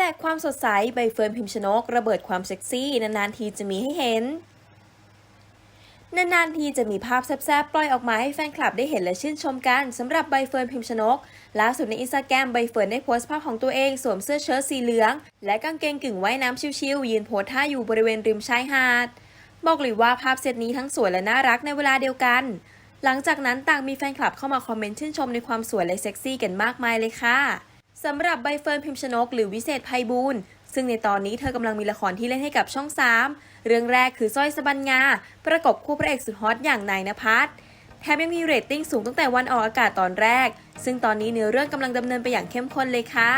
แจกความสดใสใบเฟิร์นพิมชนก ระเบิดความเซ็กซี่ นานๆทีจะมีให้เห็น นานๆทีจะมีภาพแซ่บๆ ปล่อยออกมาให้แฟนคลับได้เห็นและชื่นชมกันสำหรับใบเฟิร์นพิมชนกล่าสุดในอินสตาแกรมใบเฟิร์นได้โพสต์ภาพของตัวเองสวมเสื้อเชิ้ตสีเหลือง และกางเกงกึ่งว่ายน้ำชิวๆยืนโพสท่าอยู่บริเวณริมชายหาด บอกเลยว่าภาพเซตนี้ทั้งสวยและน่ารักในเวลาเดียวกัน หลังจากนั้นต่างมีแฟนคลับเข้ามาคอมเมนต์ชื่นชมในความสวยและเซ็กซี่กันมากมายเลยค่ะ สำหรับใบเฟิร์นพิมชนกหรือวิเศษไพบูลซึ่งในตอนนี้เธอกำลังมีละครที่เล่นให้กับช่อง 3 เรื่องแรกคือสร้อยสะบันงาประกบคู่พระเอกสุดฮอตอย่างนายนภัสแถมยังมีเรตติ้งสูงตั้งแต่วันออกอากาศตอนแรก ซึ่งตอนนี้เนื้อเรื่องกำลังดำเนินไปอย่างเข้มข้นเลยค่ะ